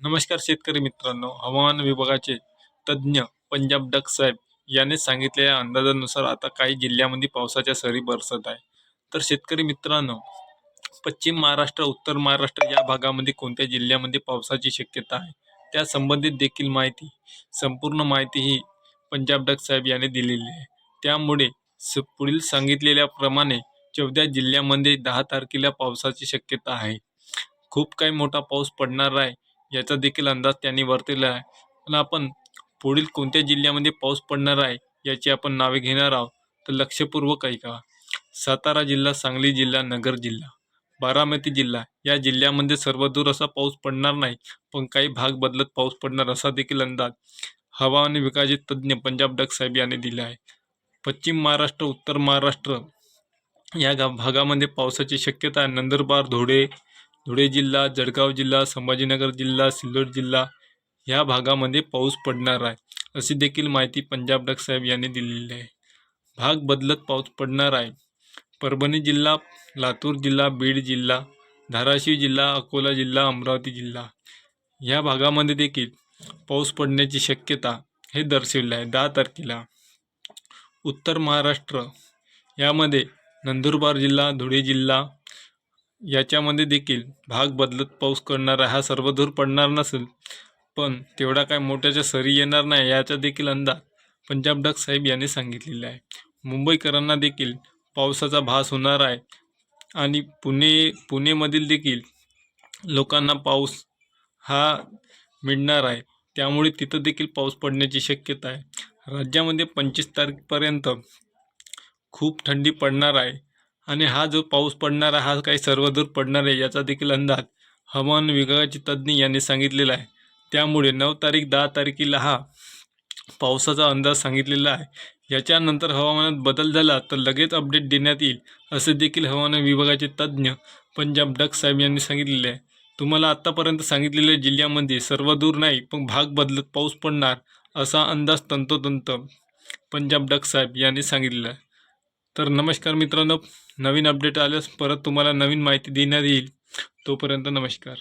नमस्कार शेतकरी मित्रांनो हवामान विभागाचे तज्ज्ञ पंजाब डक साहेब याने सांगितलेल्या अंदाजानुसार आता काही जिल्ह्यामध्ये पावसाच्या सरी बरसत आहे. तर शेतकरी मित्रांनो पश्चिम महाराष्ट्र उत्तर महाराष्ट्र या भागामध्ये कोणत्या जिल्ह्यामध्ये पावसाची शक्यता आहे? त्या संबंधित देखील माहिती संपूर्ण माहिती ही पंजाब डक साहेब याने दिलेली आहे. त्यामुळे स पुढील सांगितलेल्याप्रमाणे चौदा जिल्ह्यामध्ये दहा तारखेला पावसाची शक्यता आहे. खूप काही मोठा पाऊस पडणार आहे. याचा देखील अंदाज त्यांनी वर्तवला आहे. पण आपण पुढील कोणत्या जिल्ह्यामध्ये पाऊस पडणार आहे याची आपण नावे घेणार आहोत तर लक्षपूर्वक ऐका. सातारा जिल्हा सांगली जिल्हा नगर जिल्हा. बारामती जिल्हा या जिल्ह्यामध्ये सर्वदूर असा पाऊस पडणार नाही पण काही भाग बदलत पाऊस पडणार असा देखील अंदाज. हवामान विभागाचे तज्ज्ञ पंजाब डक साहेब यांनी दिला आहे. पश्चिम महाराष्ट्र उत्तर महाराष्ट्र या गा भागामध्ये पावसाची शक्यता आहे. नंदुरबार धुळे धुळे जिल्हा जळगाव जिल्हा संभाजीनगर जिल्हा सिल्लोड जिल्हा ह्या भागामध्ये पाऊस पडणार आहे. अशी देखील माहिती पंजाब डक साहेब यांनी दिलेली आहे. भाग बदलत पाऊस पडणार आहे. परभणी जिल्हा लातूर जिल्हा बीड जिल्हा धाराशिव जिल्हा अकोला जिल्हा अमरावती जिल्हा ह्या भागामध्ये देखील पाऊस पडण्याची शक्यता हे दर्शविलं आहे. दहा तारखेला उत्तर महाराष्ट्र यामध्ये नंदुरबार जिल्हा धुळे जिल्हा याच्यामध्ये देखील भाग बदलत पाऊस करणारा आहे हा सर्वदूर पडणार नसेल. पण तेवढा काय मोठ्याच्या सरी येणार नाही याचा देखील अंदाज पंजाब डक साहेब यांनी सांगितलेला आहे. मुंबईकरांना देखील पावसाचा भास होणार आहे आणि पुणे पुणेमधील देखील लोकांना पाऊस हा मिळणार आहे. त्यामुळे तिथं देखील पाऊस पडण्याची शक्यता आहे. राज्यामध्ये पंचवीस तारखेपर्यंत खूप थंडी पडणार आहे. आणि हा जो पाऊस पडणार हा काही सर्वदूर पडणार आहे याचा देखील अंदाज हवामान विभागाचे तज्ज्ञ यांनी सांगितलेला आहे. त्यामुळे नऊ तारीख दहा तारखेला हा पावसाचा अंदाज सांगितलेला आहे. याच्यानंतर हवामानात बदल झाला तर लगेच अपडेट देण्यात येईल असे देखील हवामान विभागाचे तज्ज्ञ पंजाब डक साहेब यांनी सांगितलेले आहे. तुम्हाला आत्तापर्यंत सांगितलेल्या जिल्ह्यामध्ये सर्वदूर नाही पण भाग बदलत पाऊस पडणार असा अंदाज तंतोतंत पंजाब डक साहेब यांनी सांगितलेला आहे. तर नमस्कार मित्रांनो नवीन अपडेट आल्यास परत तुम्हाला नवीन माहिती देण्यात येईल. तोपर्यंत नमस्कार.